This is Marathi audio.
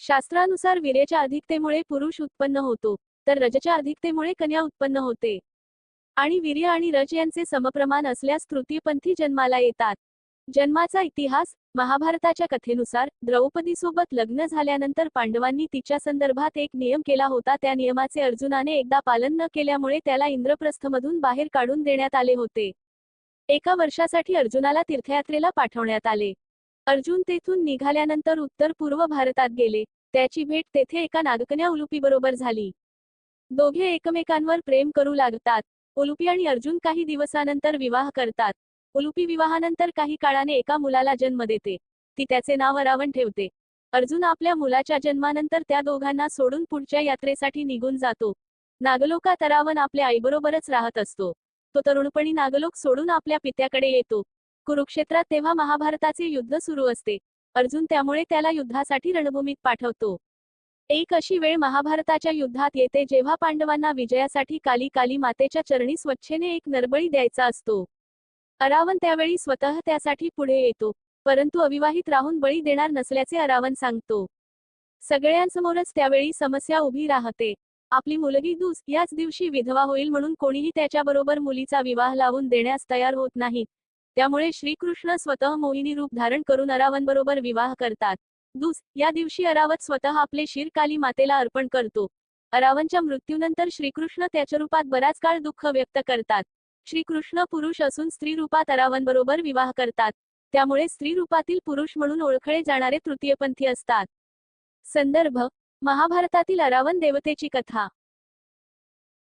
शास्त्रानुसार वीर्याच्या अधिकतेमुळे पुरुष उत्पन्न होतो तर रजच्या अधिकतेमुळे कन्या उत्पन्न होते. आणि वीर्य आणि रज यांचे समप्रमाण असल्यास तृतीयपंथी जन्माला येतात. जन्माचा इतिहास महाभारताच्या कथेनुसार द्रौपदीसोबत लग्न झाल्यानंतर पांडवांनी तिच्या संदर्भात एक नियम केला होता त्या नियमाचे अर्जुनाने एकदा पालन न केल्यामुळे त्याला इंद्रप्रस्थमधून बाहेर काढून देण्यात आले होते. एका वर्षासाठी अर्जुनाला तीर्थयात्रेला पाठवण्यात आले. अर्जुन तेथून निघाल्यानंतर उत्तर पूर्व भारतात गेले. त्याची भेट तेथे एका नागकन्या उलुपीबरोबर झाली. दोघे एकमेकांवर प्रेम करू लागतात. उलुपी आणि अर्जुन काही दिवसानंतर विवाह करतात. उलुपी विवाहानंतर काही काळाने एका मुलाला जन्म देते. ती त्याचे नाव अरावण ठेवते. अर्जुन आपल्या मुलाच्या जन्मानंतर त्या दोघांना सोडून पुढच्या यात्रेसाठी निघून जातो. नागलोकात अरावण आपल्या आईबरोबरच राहत असतो. तो तरुणपणी नागलोक सोडून आपल्या पित्याकडे येतो. कुरुक्षेत्रात तेव्हा महाभारताचे युद्ध सुरू असते. अर्जुन त्यामुळे त्याला युद्धासाठी रणभूमीत पाठवतो. एक अशी वेळ महाभारताच्या युद्धात येते जेव्हा पांडवांना विजयासाठी काली काली मातेच्या चरणी स्वच्छेने एक नरबळी द्यायचा असतो. अरावण त्यावेळी स्वतः त्यासाठी पुढे येतो परंतु अविवाहित राहून बळी देणार नसल्याचे अरावण सांगतो. सगळ्यांसमोरच त्यावेळी समस्या उभी राहते. आपली मुलगी दूस याच दिवशी विधवा होईल म्हणून कोणीही त्याच्याबरोबर मुलीचा विवाह लावून देण्यास तयार होत नाही त्यामुळे श्रीकृष्ण स्वतः मोहिनी रूप धारण करून अरावण बरोबर विवाह करतात. दुस या दिवशी अरावत स्वतः आपले शिर काली मातेला अर्पण करतो. अरावणच्या मृत्यूनंतर श्रीकृष्ण त्याच्या रूपात बराच काळ दुःख व्यक्त करतात. श्रीकृष्ण पुरुष असून स्त्री रूपात अरावण बरोबर विवाह करतात. त्यामुळे स्त्री रूपातील पुरुष म्हणून ओळखले जाणारे तृतीयपंथी असतात. संदर्भ महाभारतातील अरावण देवतेची कथा.